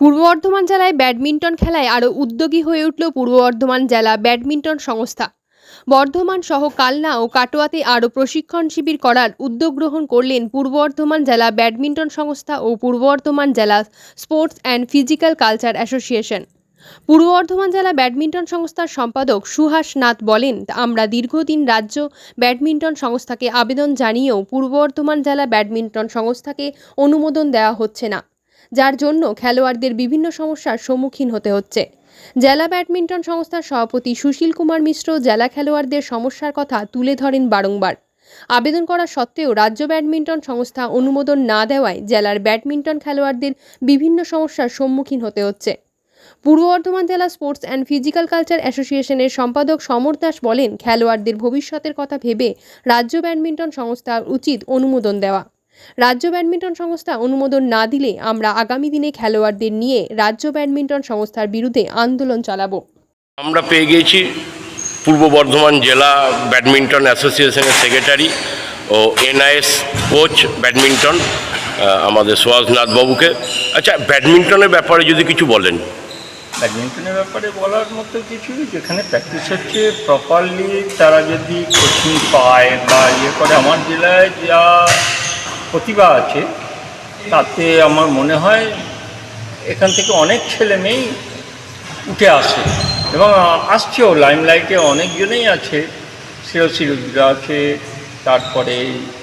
পূর্ব বর্ধমান জেলায় ব্যাডমিন্টন খেলায় আরও উদ্যোগী হয়ে উঠল পূর্ব বর্ধমান জেলা ব্যাডমিন্টন সংস্থা। বর্ধমান সহ কালনা ও কাটোয়াতে আরও প্রশিক্ষণ শিবির করার উদ্যোগ গ্রহণ করলেন পূর্ব বর্ধমান জেলা ব্যাডমিন্টন সংস্থা ও পূর্ব বর্ধমান জেলা sports and physical culture association. Purba Bardhaman জেলা ব্যাডমিন্টন সংস্থার সম্পাদক সুহাস নাথ বলেন, আমরা দীর্ঘদিন রাজ্য ব্যাডমিন্টন সংস্থাকে আবেদন জানিয়েও পূর্ব বর্ধমান জেলা ব্যাডমিন্টন সংস্থাকে অনুমোদন দেওয়া হচ্ছে না। যার জন্য খেলোয়াড়দের বিভিন্ন সমস্যার সম্মুখীন হতে হচ্ছে। জেলা ব্যাডমিন্টন সংস্থার সভাপতি সুশীল কুমার মিশ্র জেলা খেলোয়াড়দের সমস্যার কথা তুলে ধরেন বারংবার। আবেদন করা সত্ত্বেও রাজ্য ব্যাডমিন্টন সংস্থা অনুমোদন না দেওয়ায় জেলার ব্যাডমিন্টন খেলোয়াড়দের বিভিন্ন সমস্যার সম্মুখীন হতে হচ্ছে। পূর্ব বর্ধমান জেলা স্পোর্টস অ্যান্ড ফিজিক্যাল কালচার অ্যাসোসিয়েশনের সম্পাদক সমর দাস বলেন, খেলোয়াড়দের ভবিষ্যতের কথা ভেবে রাজ্য ব্যাডমিন্টন সংস্থার উচিত অনুমোদন দেওয়া। রাজ্য ব্যাডমিন্টন সংস্থা অনুমোদন না দিলে আমরা আগামী দিনে খেলোয়াড়দের নিয়ে রাজ্য ব্যাডমিন্টন সংস্থার বিরুদ্ধে আন্দোলন চালাবো। আমরা পেয়ে গিয়েছি পূর্ব বর্ধমান জেলা ব্যাডমিন্টন অ্যাসোসিয়েশনের সেক্রেটারি ও এনআইএস কোচ ব্যাডমিন্টন আমাদের সুভাষনাথ বাবুকে। আচ্ছা ব্যাডমিন্টনের ব্যাপারে যদি কিছু বলেন। ব্যাডমিন্টনের ব্যাপারে বলার মতো কিছু যেখানে প্র্যাকটিস হচ্ছে প্রপারলি তারা যদি কোচিং পায় বা ইয়ে করে আমার জেলায় যা প্রতিভা আছে। তাতে আমার মনে হয় এখান থেকে অনেক ছেলে মেয়েই উঠে আসে এবং আসছেও। লাইমলাইটে অনেকজনেই আছে। শ্রেয়সী আছে, তারপরে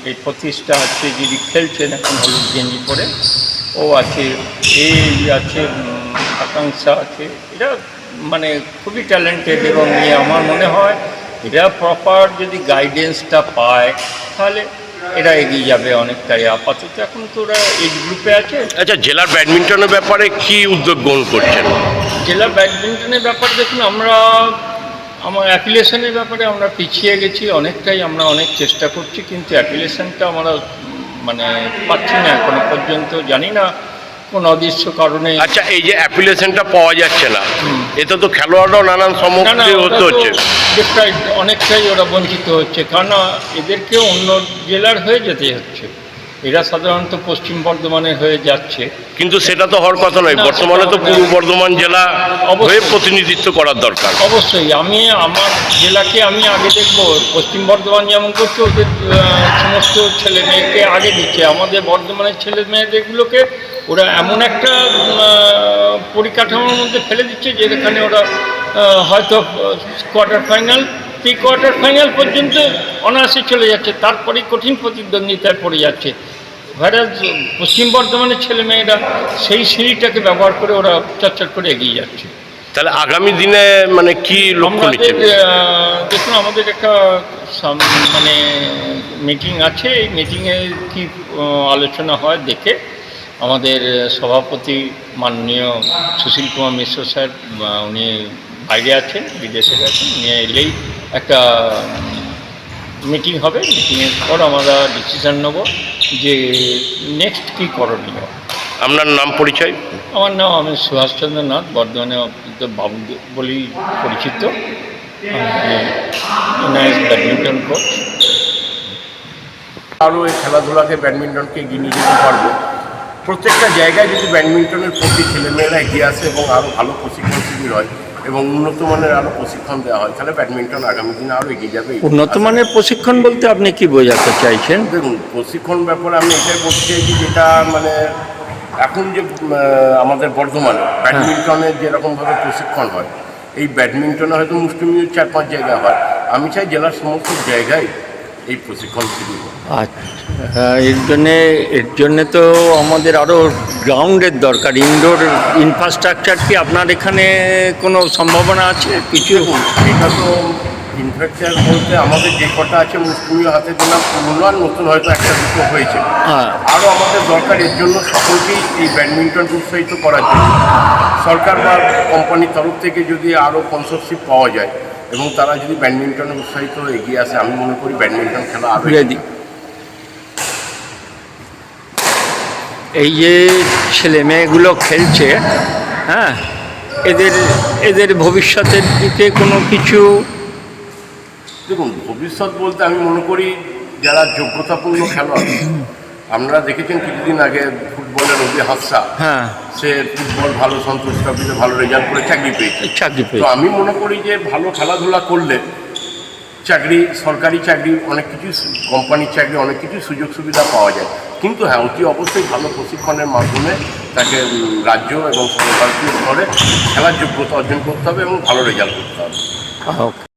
এই প্রতিষ্ঠা আছে, যিনি খেলছেন এখন হলুদ গেঞ্জি পরে। ও আছে, এই আছে আকাঙ্ক্ষা আছে। এরা মানে খুবই ট্যালেন্টেড এবং আমার মনে হয় এরা প্রপার যদি গাইডেন্সটা পায়, তাহলে এরা এগিয়ে যাবে অনেকটাই আপাতত। এখন তো ওরা এই গ্রুপে আছে। আচ্ছা জেলার ব্যাডমিন্টনের ব্যাপারে কি উদ্যোগ গ্রহণ করছেন? জেলা ব্যাডমিন্টনের ব্যাপারে দেখুন আমরা আমার অ্যাপ্লিকেশনের ব্যাপারে আমরা পিছিয়ে গেছি অনেকটাই আমরা অনেক চেষ্টা করছি কিন্তু অ্যাপ্লিকেশনটা আমরা মানে পাচ্ছি না এখনও পর্যন্ত। জানি না কোন অদৃশ্য কারণে। আচ্ছা এই যে অ্যাপ্লিকেশনটা পাওয়া যাচ্ছে না। এতে তো খেলোয়াড়রাও নানান ওটা হতে হচ্ছে। অনেকটাই অনেকটাই ওরা বঞ্চিত হচ্ছে। কেননা এদেরকে অন্য জেলার হয়ে যেতে হচ্ছে। এরা সাধারণত পশ্চিম বর্ধমানে হয়ে যাচ্ছে। কিন্তু সেটা তো হওয়ার কথা নয় বর্তমানে তো পূর্ব বর্ধমান জেলা। হয়ে প্রতিনিধিত্ব করার দরকার। অবশ্যই আমি আমার জেলাকে আমি আগে দেখব। পশ্চিম বর্ধমান যেমন করছে ওদের সমস্ত ছেলে মেয়েকে আগে দিচ্ছে। আমাদের বর্ধমানের ছেলে মেয়েদেরগুলোকে ওরা এমন একটা পরিকাঠামোর মধ্যে ফেলে দিচ্ছে যেখানে ওরা হয়তো quarter final pre quarter final পর্যন্ত অনায়াসে চলে যাচ্ছে। তারপরেই কঠিন প্রতিদ্বন্দ্বিতায় পড়ে যাচ্ছে। ভাইরাস পশ্চিম বর্ধমানের ছেলে মেয়েরা সেই সিঁড়িটাকে ব্যবহার করে ওরা চচ্চর করে এগিয়ে যাচ্ছে। তাহলে আগামী দিনে মানে কি লক্ষ্য দেখুন আমাদের একটা মানে মিটিং আছে। এই মিটিংয়ে কি আলোচনা হয় দেখে আমাদের সভাপতি মাননীয় সুশীল কুমার মিশ্র স্যার উনি বাইরে আছেন বিদেশে গেছেন নিয়ে এলেই একটা মিটিং হবে। মিটিংয়ের পর আমরা ডিসিশন নেব যে নেক্সট কী করণীয়। আপনার নাম পরিচয়? আমার নাম আমি সুভাষচন্দ্র নাথ বর্ধমানে বাবু বলেই পরিচিত। Badminton coach. আরও এই খেলাধুলাকে ব্যাডমিন্টনকে এগিয়ে নিয়ে যেতে পারব। প্রত্যেকটা জায়গায় যদি ব্যাডমিন্টনের প্রতি ছেলেমেয়েরা এগিয়ে আসে এবং আরও ভালো প্রশিক্ষণ শিবির হয় এবং উন্নত মানের আরও প্রশিক্ষণ দেওয়া হয়। তাহলে ব্যাডমিন্টন আগামী দিনে আরও এগিয়ে যাবে। উন্নত মানের প্রশিক্ষণ বলতে আপনি কি বোঝাতে চাইছেন? দেখুন প্রশিক্ষণ ব্যাপারে আমি এটাই বলতে চাইছি যেটা মানে এখন যে আমাদের বর্ধমানে ব্যাডমিন্টনের যেরকমভাবে প্রশিক্ষণ হয় এই ব্যাডমিন্টনে হয়তো মুষ্টিমীয় চার পাঁচ জায়গা হয়। আমি চাই জেলার সমস্ত জায়গায় এই প্রশিক্ষণ শিবির হোক। আচ্ছা এর জন্যে এর জন্যে তো আমাদের আরও গ্রাউন্ডের দরকার। ইনডোর ইনফ্রাস্ট্রাকচার কি আপনার এখানে কোনো সম্ভাবনা আছে? কিছু? এটা তো ইনফ্রাস্ট্রাকচার বলতে আমাদের যে কটা আছে মুসলিমীয় হাতে গোনা পুরনো আর নতুন হয়তো একটা দুটো হয়েছে। হ্যাঁ। আরও আমাদের দরকার এর জন্য সকলকেই এই ব্যাডমিন্টন উৎসাহিত করার জন্য। সরকার বা কোম্পানির তরফ থেকে যদি আরও স্পন্সরশিপ পাওয়া যায় এবং তারা যদি ব্যাডমিন্টনে উৎসাহিত এগিয়ে আসে আমি মনে করি ব্যাডমিন্টন খেলা আরও এই যে ছেলে মেয়েগুলো খেলছে হ্যাঁ এদের এদের ভবিষ্যতের দিকে কোনো কিছু দেখুন ভবিষ্যৎ বলতে আমি মনে করি যারা যোগ্যতাপূর্ণ খেলোয়াড় আপনারা দেখেছেন কিছুদিন আগে ফুটবলের রবি হাসা হ্যাঁ। সে ফুটবল ভালো সন্তোষ ট্রফিতে ভালো রেজাল্ট করে চাকরি পেয়েছে। চাকরি তো আমি মনে করি যে ভালো খেলাধুলা করলে চাকরি সরকারি চাকরি অনেক কিছু কোম্পানির চাকরি অনেক কিছু সুযোগ সুবিধা পাওয়া যায়। কিন্তু হ্যাঁ অতি অবশ্যই ভালো প্রশিক্ষণের মাধ্যমে তাকে রাজ্য এবং সরকারকে স্তরে খেলার যোগ্যতা অর্জন করতে হবে এবং ভালো রেজাল্ট করতে হবে।